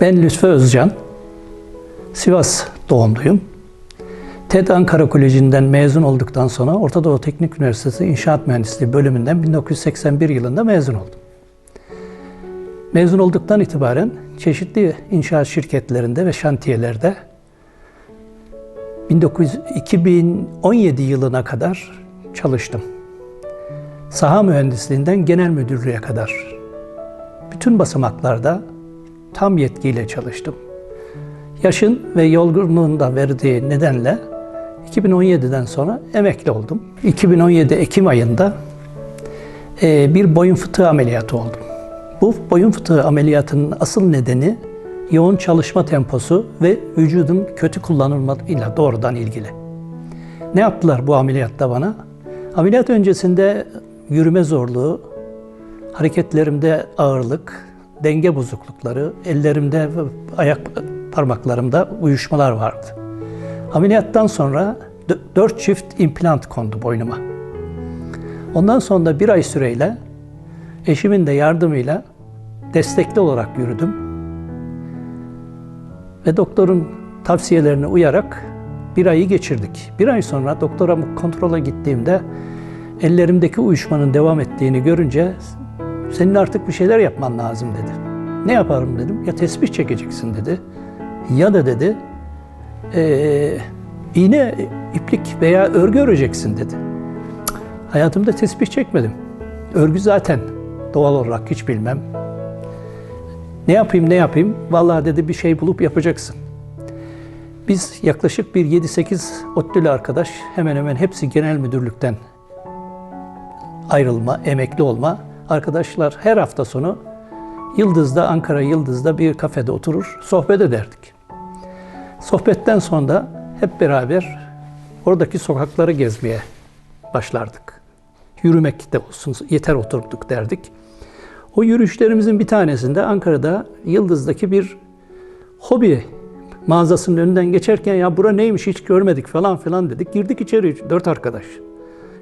Ben Lütfü Özcan. Sivas doğumluyum. TED Ankara Koleji'nden mezun olduktan sonra Orta Doğu Teknik Üniversitesi İnşaat Mühendisliği bölümünden 1981 yılında mezun oldum. Mezun olduktan itibaren çeşitli inşaat şirketlerinde ve şantiyelerde 1900 2017 yılına kadar çalıştım. Saha mühendisliğinden genel müdürlüğe kadar bütün basamaklarda tam yetkiyle çalıştım. Yaşın ve yorgunluğun da verdiği nedenle 2017'den sonra emekli oldum. 2017 Ekim ayında e, bir boyun fıtığı ameliyatı oldum. Bu boyun fıtığı ameliyatının asıl nedeni yoğun çalışma temposu ve vücudun kötü kullanılmasıyla doğrudan ilgili. Ne yaptılar bu ameliyatta bana? Ameliyat öncesinde yürüme zorluğu, hareketlerimde ağırlık, denge bozuklukları, ellerimde ve ayak parmaklarımda uyuşmalar vardı. Ameliyattan sonra dö- dört çift implant kondu boynuma. Ondan sonra da bir ay süreyle eşimin de yardımıyla destekli olarak yürüdüm. Ve doktorun tavsiyelerine uyarak bir ayı geçirdik. Bir ay sonra doktora kontrola gittiğimde ellerimdeki uyuşmanın devam ettiğini görünce senin artık bir şeyler yapman lazım dedi. Ne yaparım dedim. Ya tesbih çekeceksin dedi. Ya da dedi eee iğne, iplik veya örgü öreceksin dedi. Hayatımda tesbih çekmedim. Örgü zaten doğal olarak hiç bilmem. Ne yapayım ne yapayım? Vallahi dedi bir şey bulup yapacaksın. Biz yaklaşık bir 7-8 ODTÜ'lü arkadaş hemen hemen hepsi genel müdürlükten ayrılma, emekli olma arkadaşlar her hafta sonu Yıldız'da, Ankara Yıldız'da bir kafede oturur, sohbet ederdik. Sohbetten sonra hep beraber oradaki sokakları gezmeye başlardık. Yürümek de olsun, yeter oturduk derdik. O yürüyüşlerimizin bir tanesinde Ankara'da Yıldız'daki bir hobi mağazasının önünden geçerken ya bura neymiş hiç görmedik falan filan dedik. Girdik içeri dört arkadaş.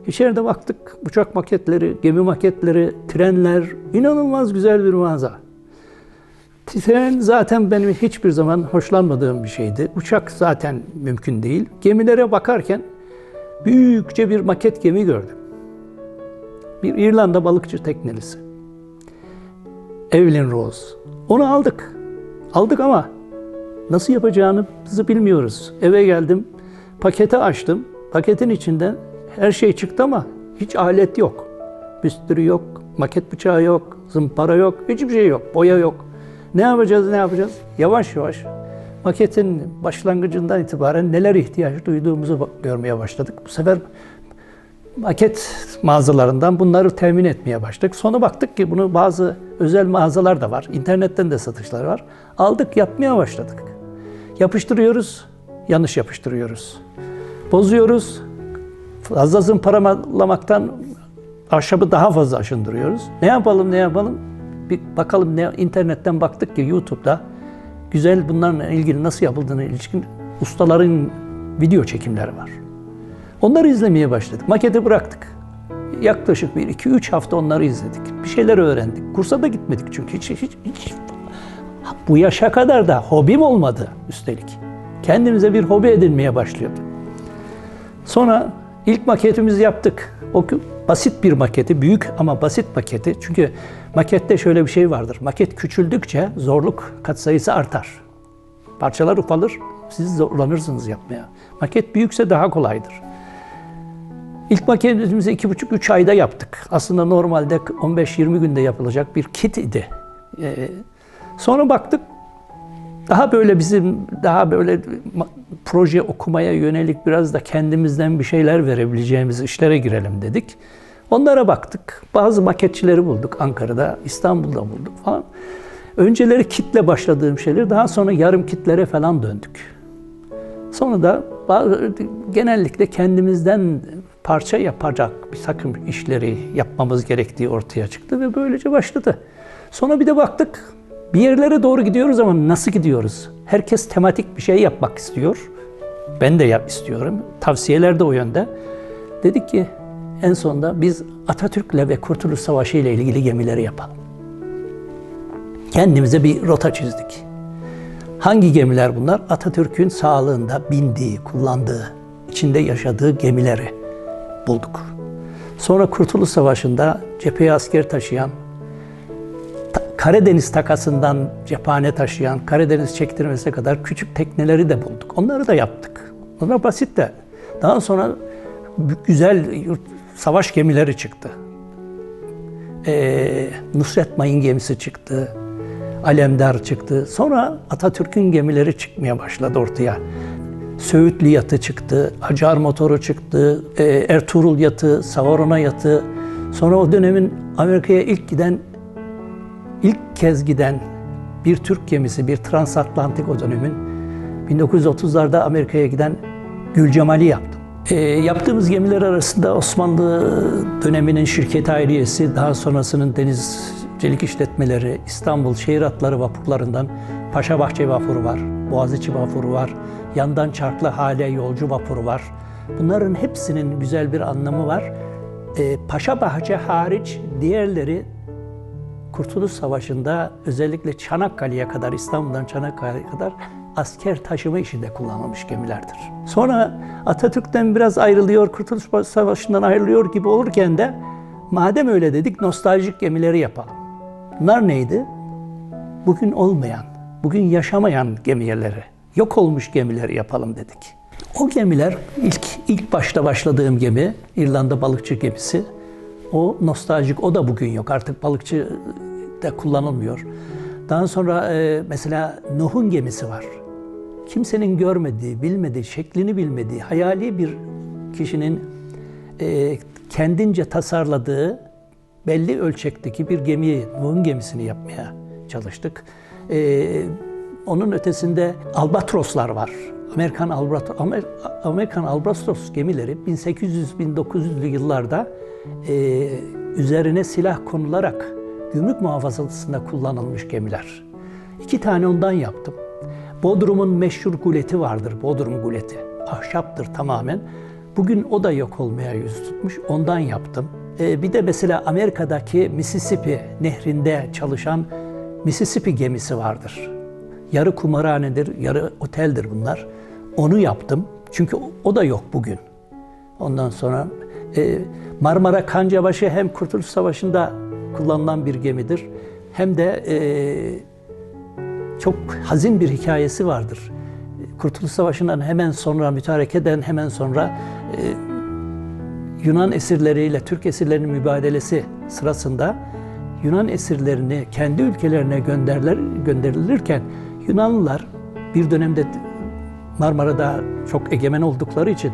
İçeride baktık uçak maketleri, gemi maketleri, trenler, inanılmaz güzel bir mağaza. Tren zaten benim hiçbir zaman hoşlanmadığım bir şeydi. Uçak zaten mümkün değil. Gemilere bakarken büyükçe bir maket gemi gördüm. Bir İrlanda balıkçı teknelisi. Evelyn Rose. Onu aldık. Aldık ama nasıl yapacağımızı bilmiyoruz. Eve geldim, paketi açtım. Paketin içinden her şey çıktı ama hiç alet yok. Büstürü yok, maket bıçağı yok, zımpara yok, hiçbir şey yok, boya yok. Ne yapacağız, ne yapacağız? Yavaş yavaş maketin başlangıcından itibaren neler ihtiyaç duyduğumuzu görmeye başladık. Bu sefer maket mağazalarından bunları temin etmeye başladık. Sonra baktık ki bunu bazı özel mağazalar da var. İnternetten de satışlar var. Aldık, yapmaya başladık. Yapıştırıyoruz, yanlış yapıştırıyoruz. Bozuyoruz, fazla zımparalamaktan ahşabı daha fazla aşındırıyoruz. Ne yapalım ne yapalım? Bir bakalım ne internetten baktık ki YouTube'da güzel bunlarla ilgili nasıl yapıldığına ilişkin ustaların video çekimleri var. Onları izlemeye başladık. Maketi bıraktık. Yaklaşık bir iki üç hafta onları izledik. Bir şeyler öğrendik. Kursa da gitmedik çünkü hiç, hiç, hiç bu yaşa kadar da hobim olmadı üstelik. Kendimize bir hobi edinmeye başlıyorduk. Sonra ilk maketimizi yaptık. O basit bir maketi, büyük ama basit maketi. Çünkü makette şöyle bir şey vardır. Maket küçüldükçe zorluk katsayısı artar. Parçalar ufalır, siz zorlanırsınız yapmaya. Maket büyükse daha kolaydır. İlk maketimizi iki buçuk üç ayda yaptık. Aslında normalde 15-20 günde yapılacak bir kit idi. Ee, sonra baktık daha böyle bizim daha böyle proje okumaya yönelik biraz da kendimizden bir şeyler verebileceğimiz işlere girelim dedik. Onlara baktık. Bazı maketçileri bulduk Ankara'da, İstanbul'da bulduk falan. Önceleri kitle başladığım şeyler daha sonra yarım kitlere falan döndük. Sonra da genellikle kendimizden parça yapacak bir takım işleri yapmamız gerektiği ortaya çıktı ve böylece başladı. Sonra bir de baktık bir yerlere doğru gidiyoruz ama nasıl gidiyoruz? Herkes tematik bir şey yapmak istiyor. Ben de yap istiyorum. Tavsiyeler de o yönde. Dedik ki en sonunda biz Atatürk'le ve Kurtuluş Savaşı ile ilgili gemileri yapalım. Kendimize bir rota çizdik. Hangi gemiler bunlar? Atatürk'ün sağlığında bindiği, kullandığı, içinde yaşadığı gemileri bulduk. Sonra Kurtuluş Savaşı'nda cepheye asker taşıyan, Ta- Karadeniz takasından cephane taşıyan, Karadeniz çektirmesine kadar küçük tekneleri de bulduk. Onları da yaptık. Onlar basit de. Daha sonra güzel yurt- savaş gemileri çıktı. Ee, Nusret Mayın gemisi çıktı. Alemdar çıktı. Sonra Atatürk'ün gemileri çıkmaya başladı ortaya. Söğütlü yatı çıktı, Acar motoru çıktı, e, Ertuğrul yatı, Savarona yatı. Sonra o dönemin Amerika'ya ilk giden, ilk kez giden bir Türk gemisi, bir transatlantik o dönemin 1930'larda Amerika'ya giden Gülcemal'i yaptım. E, yaptığımız gemiler arasında Osmanlı döneminin şirket ailiyesi, daha sonrasının denizcilik işletmeleri, İstanbul şehir hatları vapurlarından Paşabahçe vapuru var, Boğaziçi vapuru var, yandan Çarklı Hale yolcu vapuru var. Bunların hepsinin güzel bir anlamı var. E, Paşabahçe hariç diğerleri Kurtuluş Savaşı'nda özellikle Çanakkale'ye kadar, İstanbul'dan Çanakkale'ye kadar asker taşıma işinde kullanılmış gemilerdir. Sonra Atatürk'ten biraz ayrılıyor, Kurtuluş Savaşı'ndan ayrılıyor gibi olurken de madem öyle dedik nostaljik gemileri yapalım. Bunlar neydi? Bugün olmayan, bugün yaşamayan gemileri, yok olmuş gemileri yapalım dedik. O gemiler ilk ilk başta başladığım gemi İrlanda balıkçı gemisi. O nostaljik, o da bugün yok. Artık balıkçı da kullanılmıyor. Daha sonra e, mesela Nuh'un gemisi var. Kimsenin görmediği, bilmediği, şeklini bilmediği, hayali bir kişinin e, kendince tasarladığı belli ölçekteki bir gemiyi, Nuh'un gemisini yapmaya çalıştık. E, onun ötesinde albatroslar var. Amerikan Albatros, Amer- Amerikan Albatros gemileri 1800-1900'lü yıllarda e, üzerine silah konularak gümrük muhafazasında kullanılmış gemiler. İki tane ondan yaptım. Bodrum'un meşhur guleti vardır, Bodrum guleti. Ahşaptır tamamen. Bugün o da yok olmaya yüz tutmuş, ondan yaptım. E, bir de mesela Amerika'daki Mississippi nehrinde çalışan Mississippi gemisi vardır. Yarı kumarhanedir, yarı oteldir bunlar. Onu yaptım. Çünkü o da yok bugün. Ondan sonra e, Marmara Kancabaşı hem Kurtuluş Savaşı'nda kullanılan bir gemidir. Hem de e, çok hazin bir hikayesi vardır. Kurtuluş Savaşı'ndan hemen sonra, mütarekeden hemen sonra e, Yunan esirleriyle Türk esirlerinin mübadelesi sırasında Yunan esirlerini kendi ülkelerine gönderler, gönderilirken Yunanlılar bir dönemde Marmara'da çok egemen oldukları için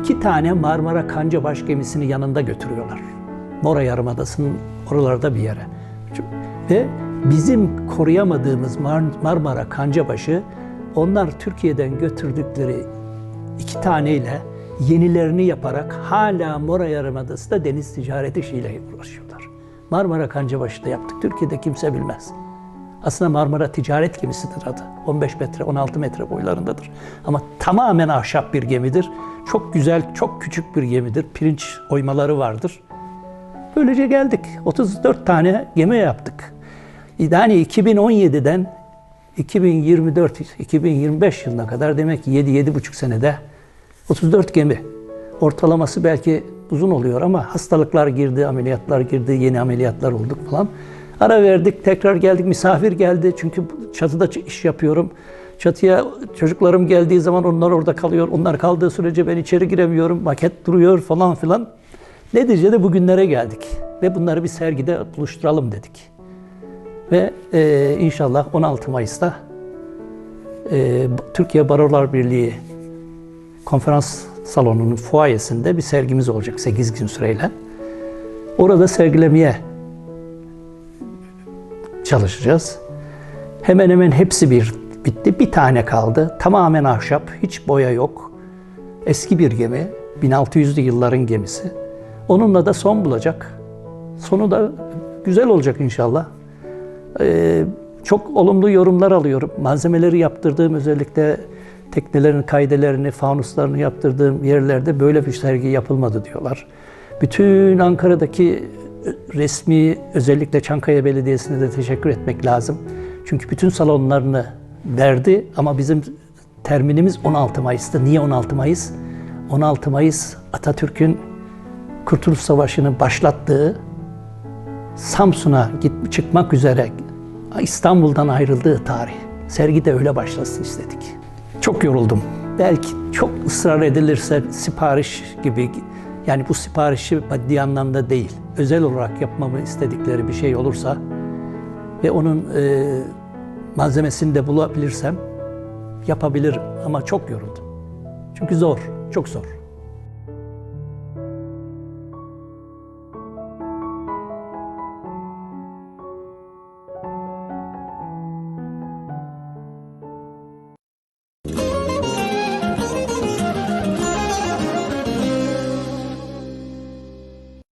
iki tane Marmara Kancabaş gemisini yanında götürüyorlar. Mora Yarımadası'nın oralarda bir yere. Ve bizim koruyamadığımız Mar- Marmara Kancabaşı onlar Türkiye'den götürdükleri iki taneyle yenilerini yaparak hala Mora Yarımadası'da deniz ticareti işiyle uğraşıyorlar. Marmara Kancabaşı'da yaptık. Türkiye'de kimse bilmez. Aslında Marmara ticaret gemisidir adı. 15 metre, 16 metre boylarındadır. Ama tamamen ahşap bir gemidir. Çok güzel, çok küçük bir gemidir. Pirinç oymaları vardır. Böylece geldik. 34 tane gemi yaptık. Yani 2017'den 2024-2025 yılına kadar demek ki 7-7,5 senede 34 gemi. Ortalaması belki uzun oluyor ama hastalıklar girdi, ameliyatlar girdi, yeni ameliyatlar olduk falan. Ara verdik, tekrar geldik, misafir geldi. Çünkü çatıda iş yapıyorum. Çatıya çocuklarım geldiği zaman onlar orada kalıyor. Onlar kaldığı sürece ben içeri giremiyorum. Maket duruyor falan filan. Neticede bugünlere geldik. Ve bunları bir sergide buluşturalım dedik. Ve e, inşallah 16 Mayıs'ta e, Türkiye Barolar Birliği konferans salonunun fuayesinde bir sergimiz olacak 8 gün süreyle. Orada sergilemeye çalışacağız. Hemen hemen hepsi bir bitti. Bir tane kaldı. Tamamen ahşap, hiç boya yok. Eski bir gemi, 1600'lü yılların gemisi. Onunla da son bulacak. Sonu da güzel olacak inşallah. Ee, çok olumlu yorumlar alıyorum. Malzemeleri yaptırdığım özellikle teknelerin kaydelerini, fanuslarını yaptırdığım yerlerde böyle bir sergi yapılmadı diyorlar. Bütün Ankara'daki resmi özellikle Çankaya Belediyesi'ne de teşekkür etmek lazım. Çünkü bütün salonlarını verdi ama bizim terminimiz 16 Mayıs'tı. Niye 16 Mayıs? 16 Mayıs Atatürk'ün Kurtuluş Savaşı'nı başlattığı Samsun'a git, çıkmak üzere İstanbul'dan ayrıldığı tarih. Sergi de öyle başlasın istedik. Çok yoruldum. Belki çok ısrar edilirse sipariş gibi yani bu siparişi maddi anlamda değil, özel olarak yapmamı istedikleri bir şey olursa ve onun e, malzemesini de bulabilirsem yapabilirim ama çok yoruldum. Çünkü zor, çok zor.